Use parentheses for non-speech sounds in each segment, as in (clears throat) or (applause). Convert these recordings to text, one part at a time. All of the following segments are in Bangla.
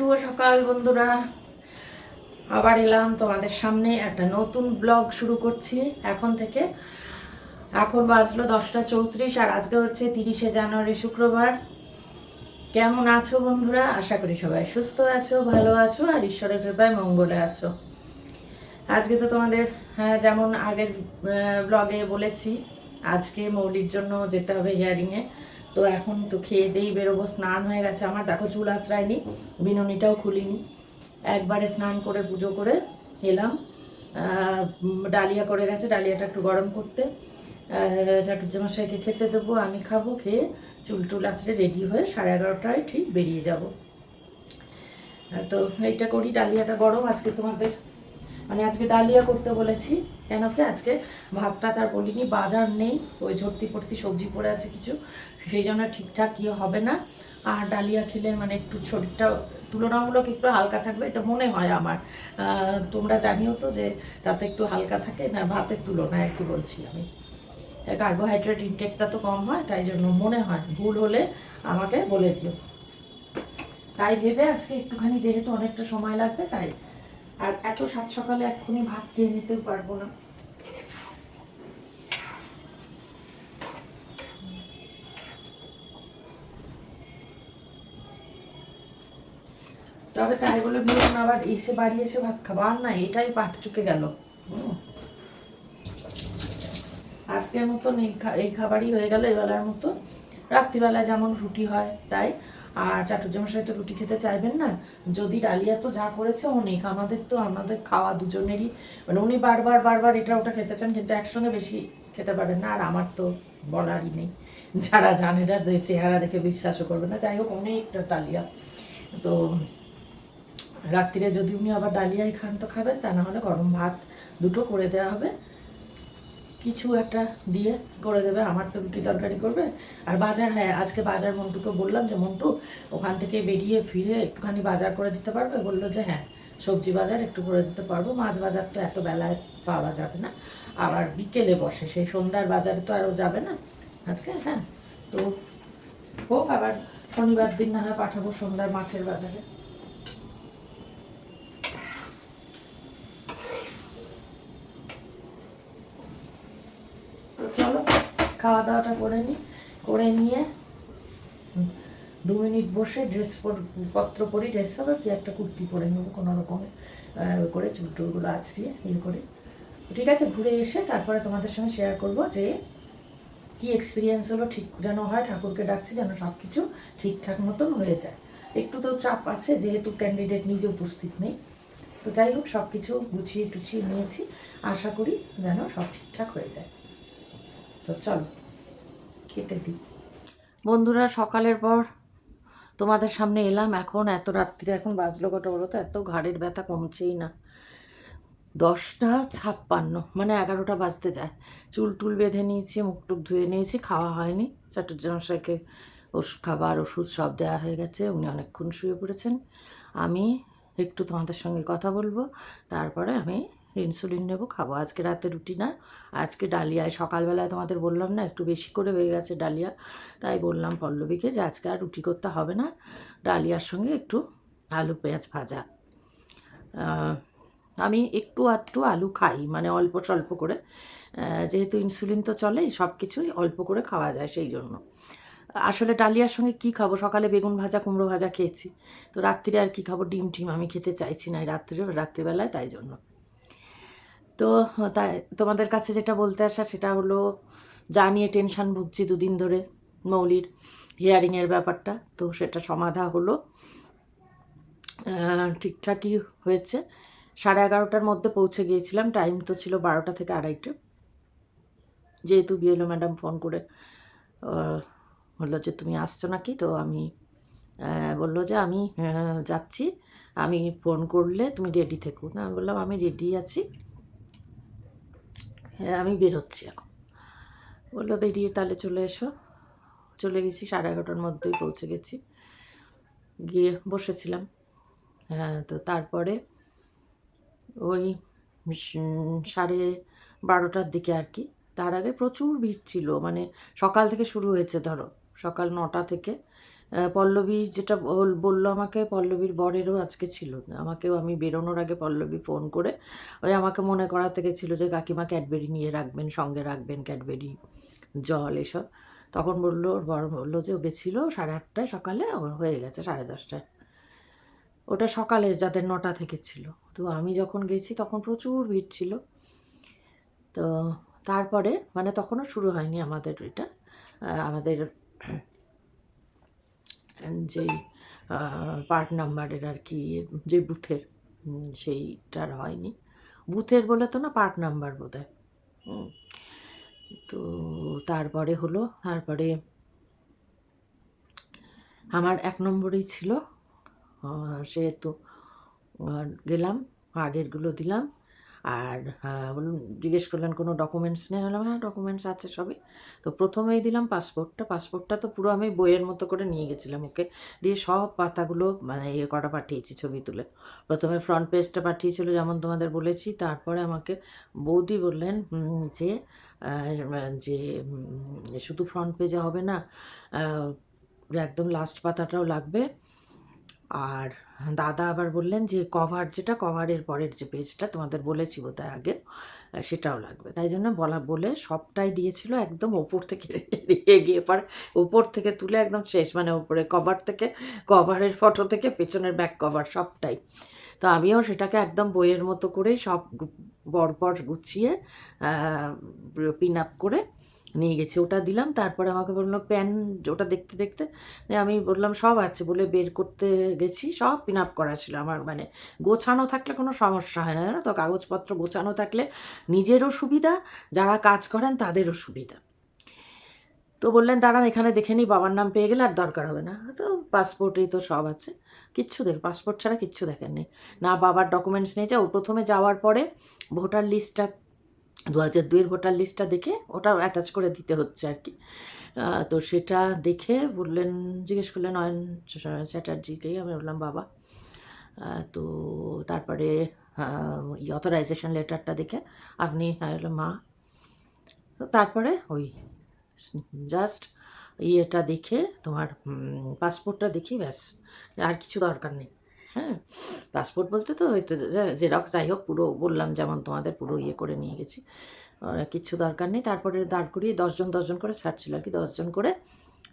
শুভ সকাল বন্ধুরা। আবার এলাম তোমাদের সামনে একটা নতুন ব্লগ শুরু করছি। এখন থেকে এখন বাজলো দশটা চৌত্রিশ আর আজকে হচ্ছে তিরিশে জানুয়ারি শুক্রবার। কেমন আছো বন্ধুরা? আশা করি সবাই সুস্থ আছো ভালো আছো আর ঈশ্বরের কৃপায় মঙ্গলে আছো। আজকে তো তোমাদের হ্যাঁ, যেমন আগের ব্লগে বলেছি আজকে মৌলির জন্য যেতে হবে হিয়ারিংয়ে তো এখন তো খেয়ে দিয়েই বেরোবো, স্নান হয়ে গেছে আমার। দেখো চুল আঁচড়ায়নি, বিনুনিটাও খুলিনি। একবারে স্নান করে, পুজো করে এলাম। ডালিয়া করে গেছে, ডালিয়াটা একটু গরম করতে। চাটুজ্জামশাইকে খেতে দেবো, আমি খাব, খেয়ে চুল টুল আঁচড়ে রেডি হয়ে সাড়ে এগারোটায় ঠিক বেরিয়ে যাব। তো এইটা করি, ডালিয়াটা গরম আজকে তোমাদের। মানে আজকে ডালিয়া করতে বলেছি কেন কি? আজকে ভাতটা তার বলিনি, বাজার নেই, ওই ঝর্তি পড়তি সবজি পড়ে আছে কিছু। সেই জন্য ঠিকঠাক ইয়ে হবে না। আর ডালিয়া খেলে মানে একটু শরীরটা তুলনামূলক একটু হালকা থাকবে, এটা মনে হয় আমার। তোমরা জানিও তো যে তাতে একটু হালকা থাকে না, ভাতের তুলনায় আর কি বলছি আমি। কার্বোহাইড্রেট ইনটেকটা তো কম হয়, তাই জন্য মনে হয় ভুল হলে আমাকে বলে দিও। তাই ভেবে আজকে একটুখানি যেহেতু অনেকটা সময় লাগবে, তাই আর এত সাত সকালে এক্ষুনি ভাত খেয়ে নিতেও পারব না। তবে তাই বলে ভেবেন আবার এসে বাড়ি এসে ভাত খাবার না, এটাই পাঠ চুকে গেল। আজকের মতন এই খাবারই হয়ে গেল এবেলার মতো। রাত্রিবেলা যেমন রুটি হয়, তাই। আর চাটুর্জামশাই তো রুটি খেতে চাইবেন না। যদি ডালিয়া তো যা করেছে অনেক, আমাদের তো, আমাদের খাওয়া দুজনেরই। মানে উনি বারবার বারবার এটা ওটা খেতে চান, কিন্তু একসঙ্গে বেশি খেতে পারেন না। আর আমার তো বলারই নেই। যারা জানে না চেহারা দেখে বিশ্বাসও করবে না। যাই হোক, অনেকটা ডালিয়া। তো রাত্রিরে যদি উনি আবার ডালিয়াই খান তো খাবেন, তা না হলে গরম ভাত দুটো করে দেওয়া হবে। কিছু একটা দিয়ে করে দেবে, আমার তো রুটি তরকারি করবে। আর বাজার হ্যাঁ আজকে বাজার মন্টুকে বললাম যে, মন্টু, ওখান থেকে বেরিয়ে ফিরে একটুখানি বাজার করে দিতে পারবে? বলল যে হ্যাঁ সবজি বাজার একটু করে দিতে পারব। মাছ বাজার তো এত বেলায় পাওয়া যাবে না। আবার বিকেলে বসে, সেই সন্ধ্যার বাজারে তো আরও যাবে না আজকে হ্যাঁ। তো হোক, আবার শনিবার দিন না হয় পাঠাবো সন্ধ্যার মাছের বাজারে তো চলো খাওয়া দাওয়াটা করে নিই করে নিয়ে দু মিনিট বসে ড্রেস পত্র পরি ড্রেস হবে কি একটা কুর্তি পরে নেব, কোনো রকমে করে চুল টুলগুলো আছড়িয়ে ইয়ে করে। ঠিক আছে, ঘুরে এসে তারপরে তোমাদের সঙ্গে শেয়ার করব যে কি এক্সপিরিয়েন্স হলো, ঠিক যেন হয়, ঠাকুরকে ডাকছি যেন সব কিছু ঠিকঠাক মতন হয়ে যায়। একটু তো চাপ আছে, যেহেতু ক্যান্ডিডেট নিজে উপস্থিত নেই। তো যাই হোক সব কিছু গুছিয়ে টুছিয়ে নিয়েছি, আশা করি যেন সব ঠিকঠাক হয়ে যায়। তো চলো, খেতে দিই। বন্ধুরা, সকালের পর তোমাদের সামনে এলাম। এখন এত রাত্রিরে এখন বাজলো কটা বলো তো? এত ঘাড়ের ব্যথা কমছেই না। দশটা ছাপ্পান্ন মানে এগারোটা বাজতে যায়। চুল টুল বেঁধে নিয়েছি, মুখ টুক ধুয়ে নিয়েছি, খাওয়া হয়নি। চাটুর্জামশাইকে ওষুধ খাবার, ওষুধ সব দেওয়া হয়ে গেছে। উনি অনেকক্ষণ শুয়ে পড়েছেন। আমি একটু তোমাদের সঙ্গে কথা বলব। তারপরে আমি ইনসুলিন নেব, খাব। আজকে রাতে রুটি না, আজকে ডালিয়ায় সকালবেলায় তোমাদের বললাম না, একটু বেশি করে হয়ে গেছে ডালিয়া। তাই বললাম পল্লবীকে যে আজকে আর রুটি করতে হবে না, ডালিয়ার সঙ্গে একটু আলু পেঁয়াজ ভাজা। আমি একটু আধটু আলু খাই মানে অল্প স্বল্প করে। যেহেতু ইনসুলিন তো চলেই, সব কিছুই অল্প করে খাওয়া যায় সেই জন্য। আসলে ডালিয়ার সঙ্গে কি খাব? সকালে বেগুন ভাজা, কুমড়ো ভাজা খেয়েছি। তো রাত্রিরে আর কি খাব? ডিম টিম আমি খেতে চাইছি না এই রাত্রিরে, রাত্রিবেলায় তাই জন্য। তো তাই তোমাদের কাছে যেটা বলতে আসা সেটা হলো, যা নিয়ে টেনশান ভুগছি দুদিন ধরে মৌলির হিয়ারিংয়ের ব্যাপারটা, তো সেটা সমাধা হলো। ঠিকঠাকই হয়েছে। সাড়ে এগারোটার মধ্যে পৌঁছে গিয়েছিলাম টাইম তো ছিল বারোটা থেকে আড়াইটে। যেহেতু বিএলও ম্যাডাম ফোন করে বলল যে তুমি আসছো নাকি? তো আমি বলল যে আমি যাচ্ছি। আমি ফোন করলে তুমি রেডি থেকো। না, আমি বললাম আমি রেডি আছি। হ্যাঁ আমি বেরোচ্ছি এখন। বলল, বেরিয়ে তাহলে চলে এসো। চলে গেছি, সাড়ে এগারোটার মধ্যেই পৌঁছে গেছি। গিয়ে বসেছিলাম। হ্যাঁ তো তারপরে ওই সাড়ে বারোটার দিকে আর কি, তার আগে প্রচুর ভিড় ছিল। মানে সকাল থেকে শুরু হয়েছে, ধরো। সকাল নটা থেকে পল্লবী যেটা বল- বলল আমাকে, পল্লবীর বরেরও আজকে ছিল। আমাকেও আমি বেরোনোর আগে পল্লবী ফোন করে ওই আমাকে মনে করাতে গেছিল যে, কাকিমা ক্যাডবেরি নিয়ে রাখবেন, সঙ্গে রাখবেন ক্যাডবেরি, জল, এসব। তখন বলল, ওর বর বলল যে, ও গেছিল সাড়ে আটটায় সকালে হয়ে গেছে সাড়ে দশটায়। ওটা সকালে যাদের নটা থেকে ছিল। তো আমি যখন গেছি তখন প্রচুর ভিড় ছিল। তো তারপরে মানে তখনও শুরু হয়নি আমাদের এটা আমাদের যেই পার্ট নাম্বারের আর কি, যে বুথের সেইটার হয়নি। বুথের বলে তো না পার্ট নাম্বার বোধ হয়। তো তারপরে হলো, তারপরে আমার এক নম্বরেই ছিল। সেহেতু গেলাম, আগেরগুলো দিলাম। আর বলুন, জিজ্ঞেস করলেন কোনো ডকুমেন্টস নেই। হলাম হ্যাঁ ডকুমেন্টস আছে সবই। তো প্রথমেই দিলাম পাসপোর্টটা পাসপোর্টটা তো পুরো আমি বইয়ের মতো করে নিয়ে গেছিলাম ওকে। দিয়ে সব পাতাগুলো মানে ইয়ে করা পাঠিয়েছি ছবি তুলে। প্রথমে ফ্রন্ট পেজটা পাঠিয়েছিল, যেমন তোমাদের বলেছি। তারপরে আমাকে বৌদি বললেন যে যে শুধু ফ্রন্ট পেজে হবে না একদম লাস্ট পাতাটাও লাগবে। আর দাদা আবার বললেন যে কভার যেটা কভারের পরের যে পেজটা তোমাদের বলেছি বোধহয় আগে সেটাও লাগবে। তাই জন্য বলা, বলে সবটাই দিয়েছিল একদম ওপর থেকে রেখে গিয়ে পর উপর থেকে তুলে একদম শেষ মানে ওপরে কভার থেকে কভারের ফটো থেকে, পেছনের ব্যাক কভার সবটাই। তো আমিও সেটাকে একদম বইয়ের মতো করে সব পরপর গুছিয়ে পিন আপ করে নিয়ে গেছি, ওটা দিলাম, তারপরে আমাকে বলল, প্যান, ওটা দেখতে দেখতে আমি বললাম, সব আছে, বলে বের করতে গেছি, সব পিন আপ করা ছিল আমার মানে গোছানো থাকলে কোনো সমস্যা হয় না, জানো তো? কাগজপত্র গোছানো থাকলে নিজেরও সুবিধা, যারা কাজ করেন তাদেরও সুবিধা। তো বললেন, দাঁড়ান, এখানে দেখে নিই বাবার নাম পেয়ে গেলে আর দরকার হবে না। তো পাসপোর্টেই তো সব আছে, কিচ্ছু দেখ, পাসপোর্ট ছাড়া কিচ্ছু দেখেননি না। বাবার ডকুমেন্টস নিয়ে যাও, প্রথমে যাওয়ার পরে ভোটার লিস্টটা দু হাজার দুইয়ের ভোটার লিস্টটা দেখে ওটা অ্যাটাচ করে দিতে হচ্ছে আর কি। তো সেটা দেখে বললেন, জিজ্ঞেস করলেন অয়ন চ্যাটার্জিকেই। আমি বললাম, বাবা। তো তারপরে অথরাইজেশন লেটারটা দেখে আপনি মা। তো তারপরে ওই জাস্ট ইয়েটা দেখে, তোমার পাসপোর্টটা দেখি ব্যাস, আর কিছু দরকার নেই। হ্যাঁ পাসপোর্ট বলতে তো ওই তো জেরক্স যাই হোক, পুরো বললাম যেমন তোমাদের পুরো ইয়ে করে নিয়ে গেছি। কিচ্ছু দরকার নেই, তারপরে দাঁড় করিয়ে দশজন দশজন করে স্যার ছিল আর কি, দশজন করে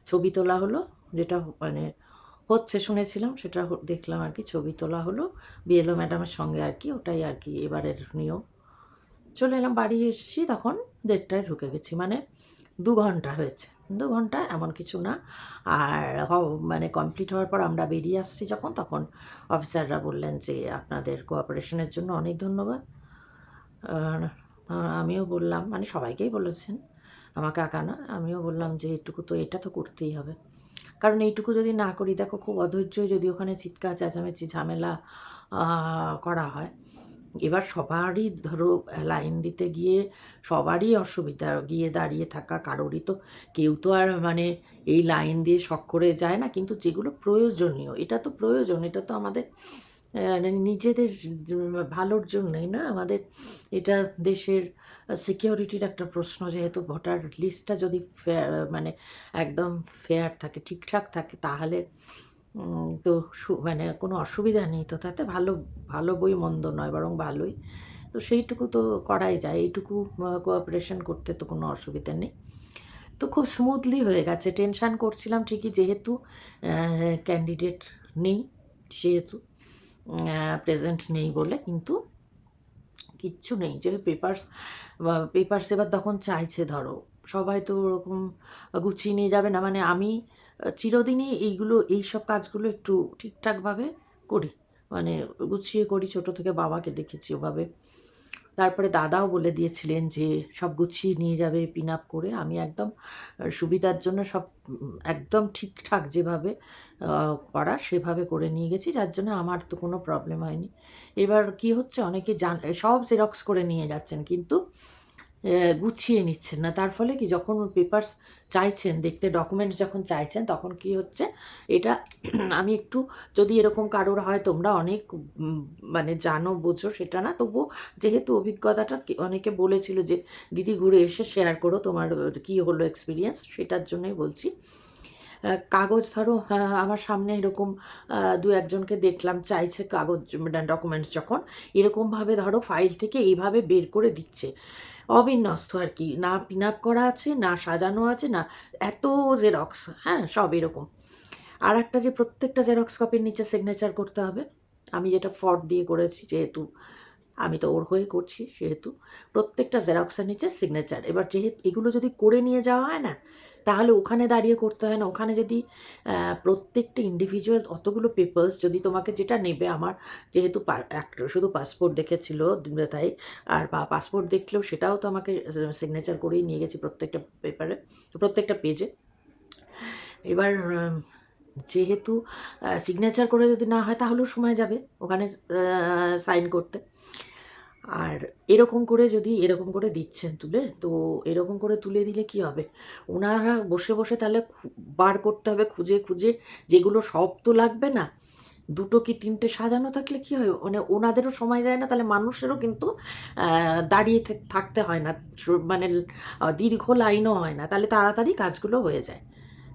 ছবি তোলা হলো, যেটা মানে হচ্ছে শুনেছিলাম, সেটা দেখলাম আর কি, ছবি তোলা হলো, বিএলও ম্যাডামের সঙ্গে আর কি, ওটাই আর কি, এবারের নিয়ম। চলে এলাম, বাড়ি এসেছি তখন দেড়টায় ঢুকে গেছি মানে দু ঘণ্টা হয়েছে। দু ঘণ্টা এমন কিছু না। আর মানে কমপ্লিট হওয়ার পর আমরা বেরিয়ে আসছি যখন, তখন অফিসাররা বললেন যে আপনাদের কোঅপারেশনের জন্য অনেক ধন্যবাদ। আমিও বললাম মানে সবাইকেই বলেছেন, আমাকে আঁকা না, আমিও বললাম যে এটুকু তো, এটা তো করতেই হবে। কারণ এইটুকু যদি না করি, দেখো খুব অধৈর্য যদি ওখানে চিৎকার, চেঁচামেচি, ঝামেলা করা হয় এবার সবারই ধরো লাইন দিতে গিয়ে সবারই অসুবিধা। গিয়ে দাঁড়িয়ে থাকা কারোরই তো কেউ তো আর মানে এই লাইন দিয়ে শখ করে যায় না কিন্তু যেগুলো প্রয়োজনীয় এটা তো প্রয়োজন এটা তো আমাদের আহ, নিজেদের ভালোর জন্যই না? আমাদের এটা দেশের সিকিউরিটির একটা প্রশ্ন যেহেতু ভোটার লিস্টটা যদি ফেয়ার মানে একদম ফেয়ার থাকে ঠিকঠাক থাকে তাহলে তো মানে কোনো অসুবিধা নেই তো তাতে ভালো ভালো বই মন্দ নয়, বরং ভালোই। তো সেইটুকু তো করাই যায়, এইটুকু কোঅপারেশন করতে তো কোনো অসুবিধা নেই। তো খুব স্মুথলি হয়ে গেছে টেনশান করছিলাম ঠিকই যেহেতু ক্যান্ডিডেট নেই সেহেতু প্রেজেন্ট নেই বলে, কিন্তু কিচ্ছু নেই। যে পেপার্স পেপার্স এবার তখন চাইছে ধরো, সবাই তো ওরকম গুছিয়ে নিয়ে যাবে না মানে আমি চিরদিনই এইগুলো এই সব কাজগুলো একটু ঠিকঠাকভাবে করি। মানে গুছিয়ে করি, ছোট থেকে বাবাকে দেখেছি ওভাবে। তারপরে দাদাও বলে দিয়েছিলেন যে, সব গুছিয়ে নিয়ে যাবে পিন আপ করে। আমি একদম সুবিধার জন্য সব, একদম ঠিকঠাক যেভাবে করা সেভাবে করে নিয়ে গেছি। যার জন্য আমার তো কোনো প্রবলেম হয়নি। এবার কি হচ্ছে? অনেকে জান, সব জেরক্স করে নিয়ে যাচ্ছেন। কিন্তু গুছিয়ে নিচ্ছেন না। তার ফলে কি যখন পেপার্স চাইছেন, দেখতে ডকুমেন্টস যখন চাইছেন, তখন কি হচ্ছে, এটা (clears throat) আমি একটু যদি এরকম কারোর হয়, তোমরা অনেক মানে জানো, বোঝো সেটা না। তবু যেহেতু অভিজ্ঞতাটা অনেকে বলেছিল যে, দিদি ঘুরে এসে শেয়ার করো তোমার কি হলো এক্সপিরিয়েন্স সেটার জন্যই বলছি। কাগজ ধরো আমার সামনে এরকম দু একজনকে দেখলাম, চাইছে কাগজ ডকুমেন্টস যখন, এরকমভাবে ধরো ফাইল থেকে এইভাবে বের করে দিচ্ছে। অবিন্যস্ত আর কি। না পিন আপ করা আছে, না সাজানো আছে, না এত জেরক্স হ্যাঁ সব এরকম। আর একটা যে প্রত্যেকটা জেরক্স কপির নিচে সিগনেচার করতে হবে। আমি যেটা ফর্ড দিয়ে করেছি যেহেতু, আমি তো ওর হয়ে করছি সেহেতু। প্রত্যেকটা জেরক্সের নিচে সিগনেচার এবার যেহেতু এগুলো যদি করে নিয়ে যাওয়া হয় না তাহলে ওখানে দাঁড়িয়ে করতে হয় না। ওখানে যদি প্রত্যেকটা ইন্ডিভিজুয়াল অতগুলো পেপার্স যদি তোমাকে যেটা নেবে আমার, যেহেতু শুধু পাসপোর্ট দেখেছিল তাই, আর পাসপোর্ট দেখলেও সেটাও তো আমাকে সিগনেচার করেই নিয়ে গেছি প্রত্যেকটা পেপারে প্রত্যেকটা পেজে এবার যেহেতু সিগনেচার করে যদি না হয় তাহলেও সময় যাবে ওখানে সাইন করতে। আর এরকম করে যদি এরকম করে দিচ্ছেন তুলে, তো এরকম করে তুলে দিলে কি হবে? ওনারা বসে বসে তাহলে বার করতে হবে, খুঁজে খুঁজে, যেগুলো সব তো লাগবে না, দুটো কি তিনটে সাজানো থাকলে কি হয়? মানে ওনাদেরও সময় যায় না, তাহলে মানুষেরও কিন্তু দাঁড়িয়ে থাক- থাকতে হয় না মানে দীর্ঘ লাইনও হয় না, তাহলে তাড়াতাড়ি কাজগুলো হয়ে যায়।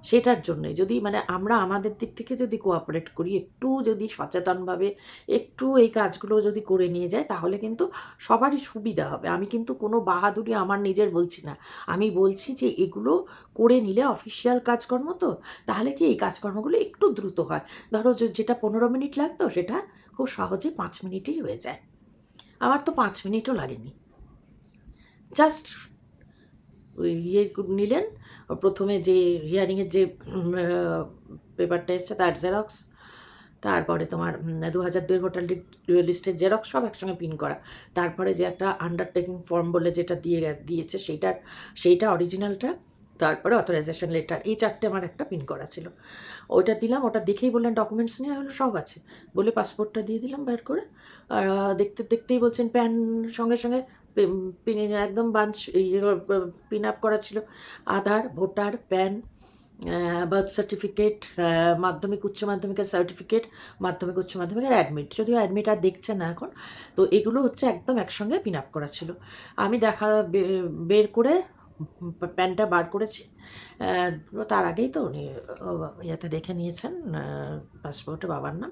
সেটার জন্যে যদি মানে আমরা আমাদের দিক থেকে যদি কোঅপারেট করি, একটু যদি সচেতনভাবে একটু এই কাজগুলো যদি করে নিয়ে যায়, তাহলে কিন্তু সবারই সুবিধা হবে। আমি কিন্তু কোনো বাহাদুরি আমার নিজের বলছি না। আমি বলছি যে, এগুলো করে নিলে অফিসিয়াল কাজকর্ম তো, তাহলে কি এই কাজকর্মগুলো একটু দ্রুত হয়? ধরো যেটা পনেরো মিনিট লাগতো, সেটা খুব সহজে পাঁচ মিনিটেই হয়ে যায়। আমার তো পাঁচ মিনিটও লাগেনি। জাস্ট ইয়ে নিলেন প্রথমে যে হিয়ারিংয়ের যে পেপারটা এসছে, তার জেরক্স তারপরে তোমার দু হাজার দুই ভোটার লিস্টের জেরক্স সব একসঙ্গে পিন করা। তারপরে যে একটা আন্ডারটেকিং ফর্ম বলে যেটা দিয়ে দিয়েছে, সেইটার, সেইটা অরিজিনালটা তারপরে অথরাইজেশন লেটার এই চারটে আমার একটা পিন করা ছিল। ওইটা দিলাম, ওটা দেখেই বললেন ডকুমেন্টস নিয়ে হলো, সব আছে। বলে পাসপোর্টটা দিয়ে দিলাম, বের করে। আর, দেখতে, দেখতেই বলছেন প্যান সঙ্গে সঙ্গে একদম বাঞ্চ পিন আপ করা ছিল। Aadhaar, voter, PAN birth certificate মাধ্যমিক, উচ্চ মাধ্যমিকের সার্টিফিকেট মাধ্যমিক, উচ্চ মাধ্যমিকের অ্যাডমিট যদিও অ্যাডমিট আর দেখছে না এখন, তো এগুলো হচ্ছে একদম একসঙ্গে পিন আপ করা ছিল। আমি দেখা বের করে প্যানটা বার করেছি। তার আগেই তো উনি ইয়েতে দেখে নিয়েছেন পাসপোর্টে বাবার নাম।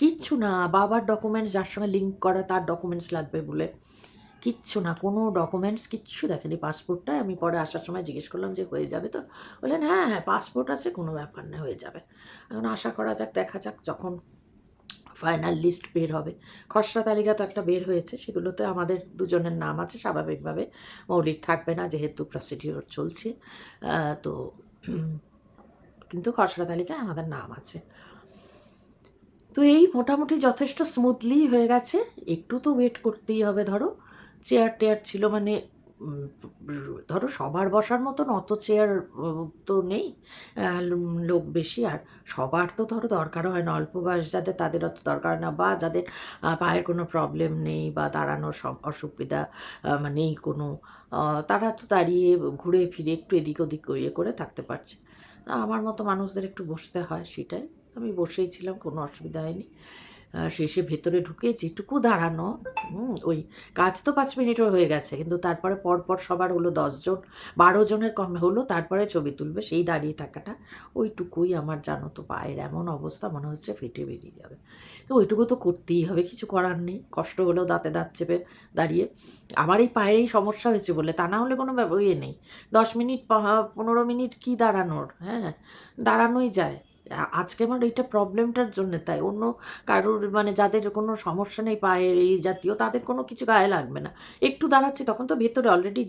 কিচ্ছু না, বাবার ডকুমেন্টস যার সঙ্গে লিঙ্ক করা, তার ডকুমেন্টস লাগবে বলে। কিচ্ছু না, কোনো ডকুমেন্টস কিচ্ছু দেখেনি। পাসপোর্টটা আমি পরে আসার সময় জিজ্ঞেস করলাম যে, হয়ে যাবে তো? বললেন হ্যাঁ হ্যাঁ পাসপোর্ট আছে, কোনো ব্যাপার না, হয়ে যাবে। এখন আশা করা যাক, দেখা যাক যখন ফাইনাল লিস্ট বের হবে। খসড়া তালিকা তো একটা বের হয়েছে, সেগুলোতে আমাদের দুজনের নাম আছে, স্বাভাবিকভাবে মৌলিক থাকবে না, যেহেতু প্রসিডিওর চলছে। তো কিন্তু খসড়া তালিকায় আমাদের নাম আছে। তো এই মোটামুটি যথেষ্ট স্মুথলি হয়ে গেছে। একটু তো ওয়েট করতেই হবে, ধরো। চেয়ার টেয়ার ছিল মানে ধরো সবার বসার মতন অত চেয়ার তো নেই লোক বেশি। আর সবার তো ধরো দরকার হয় না অল্প বয়স যাদের তাদের অত দরকার না। বা যাদের পায়ের কোনো প্রবলেম নেই বা দাঁড়ানোর সব- অসুবিধা আহ, মানে নেই কোনো তারা তো দাঁড়িয়ে ঘুরে ফিরে একটু এদিক ওদিক ইয়ে করে থাকতে পারছে। আমার মতো মানুষদের একটু বসতে হয় সেটাই। আমি বসেই ছিলাম কোনো অসুবিধা হয়নি। শেষে ভেতরে ঢুকে যেটুকু দাঁড়ানো ওই কাজ তো পাঁচ মিনিটও হয়ে গেছে, কিন্তু তারপরে পরপর সবার হলো দশজন বারো জনের কম হলো, তারপরে ছবি তুলবে, সেই দাঁড়িয়ে থাকাটা ওইটুকুই আমার জানো তো পায়ের এমন অবস্থা, মনে হচ্ছে ফেটে বেরিয়ে যাবে। তো ওইটুকু তো করতেই হবে, কিছু করার নেই, কষ্ট হলেও দাঁতে দাঁত চেপে দাঁড়িয়ে। আমার এই পায়ের এই সমস্যা হয়েছে বলে, তা না হলে কোনো ইয়ে নেই, দশ মিনিট পনেরো মিনিট কি দাঁড়ানোর হ্যাঁ দাঁড়ানোই যায়। আজকে আমার এইটা প্রবলেমটার জন্য, তাই অন্য কারোর মানে যাদের কোনো সমস্যা নেই পায়ের এই জাতীয়, তাদের কোনো কিছু গায়ে লাগবে না। একটু দাঁড়াচ্ছি, তখন তো ভেতরে অলরেডি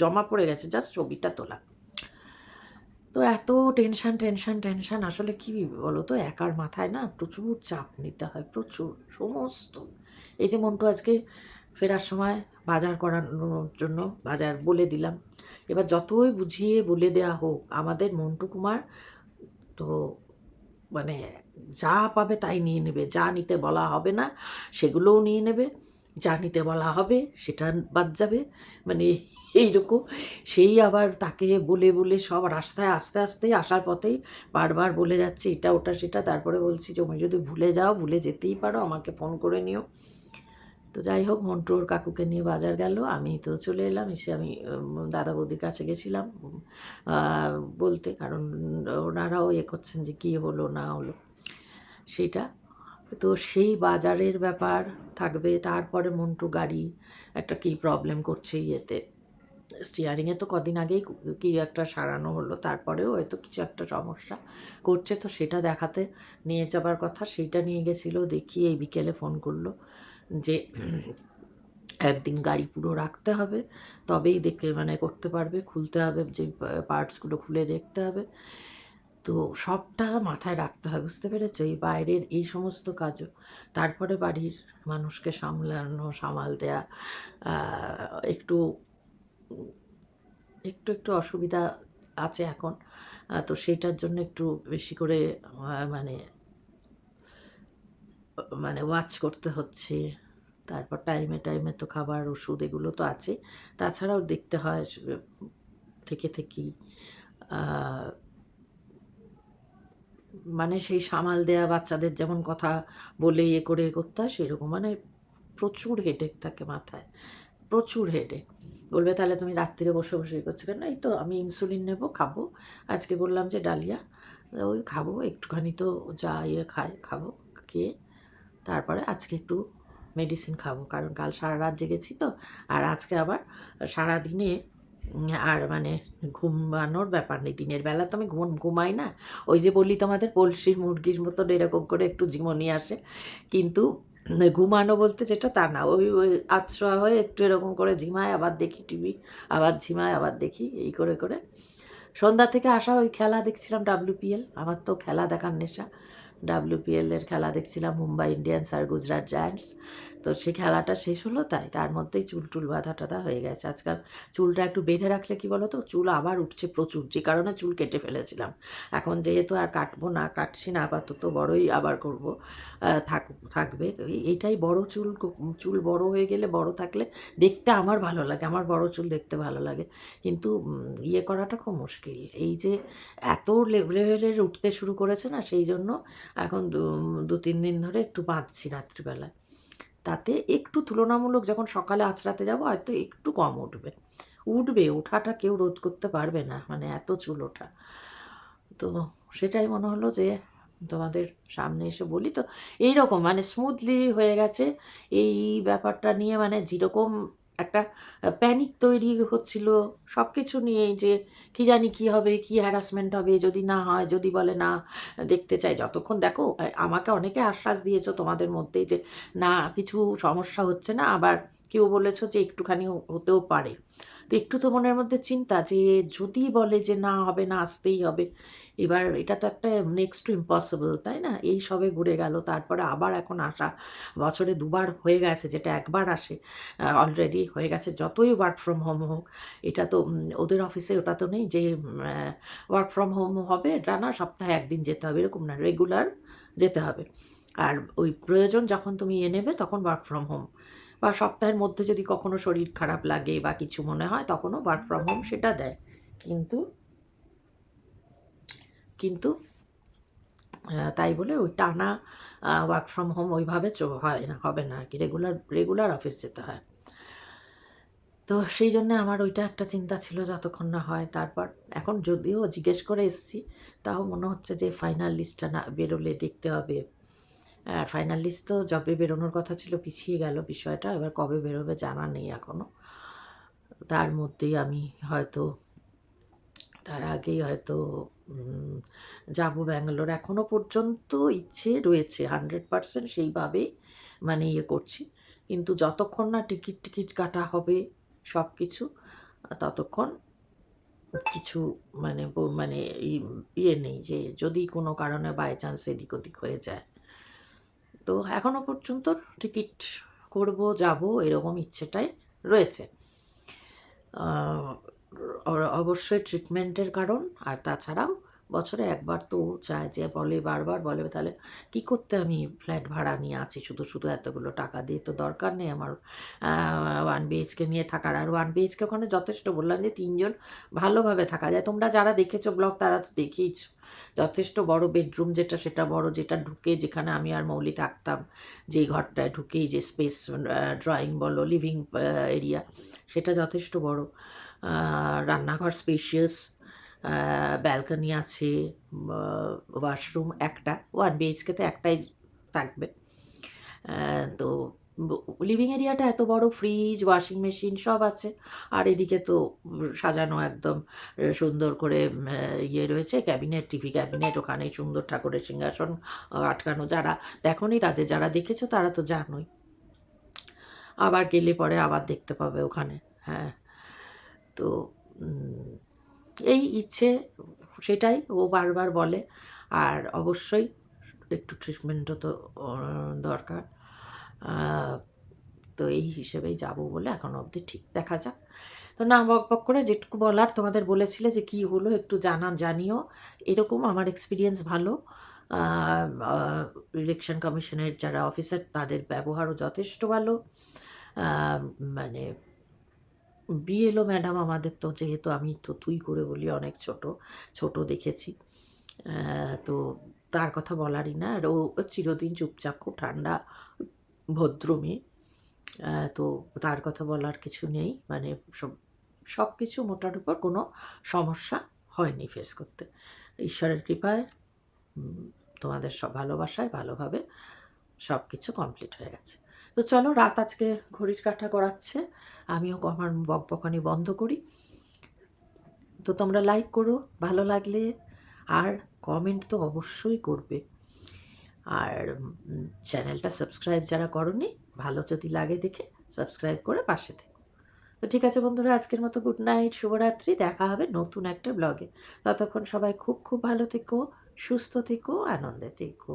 জমা পড়ে গেছে জাস্ট ছবিটা তোলা। তো এত টেনশান টেনশান টেনশন আসলে কি বলো তো একার মাথায় না প্রচুর চাপ নিতে হয়, প্রচুর, সমস্ত। এই যে মন্টু আজকে ফেরার সময় বাজার করানোর জন্য, বাজার বলে দিলাম। এবার যতই বুঝিয়ে বলে দেওয়া হোক, আমাদের মন্টু কুমার তো মানে যা পাবে তাই নিয়ে নেবে, যা নিতে বলা হবে না সেগুলোও নিয়ে নেবে, যা নিতে বলা হবে সেটা বাদ যাবে। মানে এইরকম, সেই আবার তাকে বলে বলে সব রাস্তায় আস্তে আস্তে আসার পথেই বারবার বলে যাচ্ছে, এটা, ওটা, সেটা। তারপরে বলছি, তুমি যদি ভুলে যাও, ভুলে যেতেই পারো, আমাকে ফোন করে নিও। তো যাই হোক মন্টুর কাকুকে নিয়ে বাজার গেল। আমি তো চলে এলাম, এসে আমি দাদা বৌদির কাছে গেছিলাম বলতে, কারণ ওনারাও এ করছেন যে কী হলো, না হলো, সেটা। তো সেই বাজারের ব্যাপার থাকবে, তারপরে মন্টু গাড়ি, একটা কী প্রবলেম করছে ইয়েতে। স্টিয়ারিংয়ে তো কদিন আগেই কি একটা সারানো হলো, তারপরেও হয়তো কিছু একটা সমস্যা করছে, তো সেটা দেখাতে নিয়ে যাবার কথা, সেইটা নিয়ে গেছিল, দেখি এই বিকেলে ফোন করল। যে একদিন গাড়ি পুরো রাখতে হবে, তবেই দেখে মানে করতে পারবে, খুলতে হবে, যে পার্টসগুলো খুলে দেখতে হবে। তো সবটা মাথায় রাখতে হয় বুঝতে পেরেছ? এই বাইরের এই সমস্ত কাজও। তারপরে বাড়ির মানুষকে সামলানো, সামাল দেয়া একটু একটু একটু অসুবিধা আছে এখন। তো সেটার জন্য একটু বেশি করে মানে মানে ওয়াচ করতে হচ্ছে। তারপর টাইমে টাইমে তো খাবার, ওষুধ এগুলো তো আছে। তাছাড়াও দেখতে হয় থেকে থেকেই। মানে সেই সামাল দেয়া বাচ্চাদের যেমন কথা বলে ইয়ে করে এ করতে হয়, সেরকম। মানে প্রচুর হেডেক থাকে মাথায়। প্রচুর হেডেক বলবে, তাহলে তুমি রাত্রিরে বসে বসে ইয়ে করছ কেন? এই তো আমি ইনসুলিন নেব, খাব। আজকে বললাম যে, ডালিয়া, ওই খাব, একটুখানি তো যা ইয়ে খায়, খাব, খেয়ে তারপরে আজকে একটু মেডিসিন খাব। কারণ কাল সারা রাত জেগেছি তো, আর আজকে আবার সারা দিনে আর মানে ঘুমানোর ব্যাপার নেই। দিনের বেলা তো আমি ঘুম, ঘুমাই না। ওই যে বললি তোমাদের পোলট্রির, মুরগির মতন এরকম করে একটু জীবনী আসে। কিন্তু ঘুমানো বলতে যেটা তা না। ওই ওই আশ্রয় হয়ে একটু এরকম করে ঝিমায়, আবার দেখি টিভি, আবার ঝিমায়, আবার দেখি, এই করে করে। সন্ধ্যা থেকে আসা ওই খেলা দেখছিলাম ডাব্লিউপিএল আমার তো খেলা দেখার নেশা। ডাব্লিউপিএল এর খেলা দেখছিলাম মুম্বাই ইন্ডিয়ান্স আর গুজরাট জায়ান্টস। তো সেই খেলাটা শেষ হলো, তাই তার মধ্যেই চুল টুল বাঁধা টাধা হয়ে গেছে। আজকাল চুলটা একটু বেঁধে রাখলে কি বলো তো চুল আবার উঠছে প্রচুর, যে কারণে চুল কেটে ফেলেছিলাম। এখন যেহেতু আর কাটবো না, কাটছি না, আপাতত বড়ই আবার করব থাক, থাকবে। তো এই- এইটাই বড় চুল চুল বড় হয়ে গেলে বড় থাকলে দেখতে আমার ভালো লাগে, আমার বড় চুল দেখতে ভালো লাগে। কিন্তু ইয়ে করাটা খুব মুশকিল। এই যে এত লেভেলের উঠতে শুরু করেছে না, সেই জন্য এখন দু, তিন দিন ধরে একটু বাঁধছি রাত্রিবেলায়। তাতে একটু তুলনামূলক যখন সকালে আঁচড়াতে যাব, হয়তো একটু কম উঠবে। উঠবে, ওঠাটা কেউ রোধ করতে পারবে না মানে এত চুল ওঠা। তো সেটাই মনে হলো যে তোমাদের সামনে এসে বলি। তো এইরকম মানে স্মুথলি হয়ে গেছে। এই ব্যাপারটা নিয়ে মানে যেরকম একটা প্যানিক তৈরি হচ্ছিল। সব কিছু নিয়েই যে কি জানি কি হবে, কি হ্যারাসমেন্ট হবে, যদি না হয়, যদি বলে না, দেখতে চাই। যতক্ষণ দেখো আমাকে অনেকে আশ্বাস দিয়েছ তোমাদের মধ্যেই যে, না, কিছু সমস্যা হচ্ছে না। আবার কেউ বলেছ যে, একটুখানি হতেও পারে। তো একটু তো মনের মধ্যে চিন্তা যে যদি বলে যে না, হবে না, আসতেই হবে। এবার এটা তো একটা নেক্সট টু ইম্পসিবল তাই না? এই সবে ঘুরে গেল, তারপরে আবার এখন আসা। বছরে দুবার হয়ে গেছে, যেটা একবার আসে অলরেডি হয়ে গেছে, যতই ওয়ার্ক ফ্রম হোম হোক। এটা তো ওদের অফিসে ওটা তো নেই যে ওয়ার্ক ফ্রম হোম হবে, এটা না, সপ্তাহে একদিন যেতে হবে, এরকম না রেগুলার যেতে হবে। আর ওই প্রয়োজন যখন তুমি এ নেবে, তখন ওয়ার্ক ফ্রম হোম বা সপ্তাহের মধ্যে যদি কখনো শরীর খারাপ লাগে বা কিছু মনে হয়, তখনও ওয়ার্ক ফ্রম হোম সেটা দেয়। কিন্তু কিন্তু তাই বলে ওই টানা ওয়ার্ক ফ্রম হোম ওইভাবে হয় না, হবে না আর কি রেগুলার রেগুলার অফিস যেতে হয়। তো সেই জন্যে আমার ওইটা একটা চিন্তা ছিল যতক্ষণ না হয়। তারপর এখন যদিও জিজ্ঞেস করে এসছি, তাও মনে হচ্ছে যে ফাইনাল লিস্টটা না বেরোলে দেখতে হবে। আর ফাইনাল লিস্ট তো জবে বেরোনোর কথা ছিল, পিছিয়ে গেল বিষয়টা। এবার কবে বেরোবে জানা নেই এখনও তার মধ্যেই আমি হয়তো, তার আগেই হয়তো যাব ব্যাঙ্গালোর। এখনও পর্যন্ত ইচ্ছে রয়েছে হান্ড্রেড পারসেন্ট সেইভাবেই মানে ইয়ে করছি। কিন্তু যতক্ষণ না টিকিট টিকিট কাটা হবে সব কিছু ততক্ষণ কিছু মানে মানে ইয়ে নেই যে যদি কোনো কারণে বাই চান্স এদিক ওদিক হয়ে যায়। তো এখনও পর্যন্ত টিকিট করব যাব এরকম ইচ্ছেটাই রয়েছে। অবশ্যই ট্রিটমেন্টের কারণ আর তাছাড়াও বছরে একবার তো চায় যে বলে, বারবার বলে, তাহলে কি করতে আমি ফ্ল্যাট ভাড়া নিয়ে আছি? শুধু শুধু এতগুলো টাকা দিয়ে তো দরকার নেই আমার। ওয়ান বিএইচকে নিয়ে থাকার। আর ওয়ান বিএইচকে ওখানে যথেষ্ট বললাম যে তিনজন ভালোভাবে থাকা যায়। তোমরা যারা দেখেছ ব্লগ, তারা তো দেখেইছো। যথেষ্ট বড় বেডরুম যেটা, সেটা বড়, যেটা ঢুকে যেখানে আমি আর মৌলি থাকতাম। যেই ঘরটায় ঢুকেই যে স্পেস ড্রয়িং বলো লিভিং এরিয়া সেটা যথেষ্ট বড়। রান্নাঘর স্পেশিয়াস ব্যালকনি আছে ওয়াশরুম একটা ওয়ান বিএইচকেতে একটাই থাকবে। তো লিভিং এরিয়াটা এত বড় ফ্রিজ ওয়াশিং মেশিন সব আছে। আর এদিকে তো সাজানো একদম সুন্দর করে ইয়ে রয়েছে ক্যাবিনেট টিভি ক্যাবিনেট ওখানে সুন্দর ঠাকুরের সিংহাসন আটকানো। যারা দেখোনি, তাদের যারা দেখেছ, তারা তো জানোই। আবার গেলে পরে আবার দেখতে পাবে ওখানে হ্যাঁ। তো এই ইচ্ছে সেটাই ও বারবার বলে। আর অবশ্যই একটু ট্রিটমেন্টও তো দরকার। তো এই হিসেবেই যাব বলে এখন অবধি ঠিক দেখা যাক। তো না, বক বক করে যেটুকু বলার তোমাদের বলেছিলে যে কি হলো একটু জানা জানিও। এরকম আমার এক্সপিরিয়েন্স ভালো। ইলেকশন কমিশনের যারা অফিসার তাদের ব্যবহারও যথেষ্ট ভালো। মানে বিএলও ম্যাডাম আমাদের তো, যেহেতু আমি তো তুই করে বলি অনেক ছোট ছোট দেখেছি। তো তার কথা বলারই না। আর ও চিরদিন চুপচাপ, খুব ঠান্ডা, ভদ্র মেয়ে। তো তার কথা বলার কিছু নেই। মানে সব সব কিছু মোটার উপর কোনো সমস্যা হয়নি ফেস করতে। ঈশ্বরের কৃপায় তোমাদের সব ভালোবাসায় ভালোভাবে সব কিছু কমপ্লিট হয়ে গেছে। তো চলো, রাত আজকে ঘড়ির কাঁটা করাচ্ছে আমিও আমার বকবকানি বন্ধ করি। তো তোমরা লাইক করো, ভালো লাগলে, আর কমেন্ট তো অবশ্যই করবে। আর চ্যানেলটা সাবস্ক্রাইব যারা করনি, ভালো যদি লাগে দেখে সাবস্ক্রাইব করে পাশে থেকো। তো ঠিক আছে বন্ধুরা, আজকের মতো গুড নাইট শুভরাত্রি, দেখা হবে নতুন একটা ব্লগে ততক্ষণ সবাই খুব খুব ভালো থেকো, সুস্থ থেকো, আনন্দে থেকো।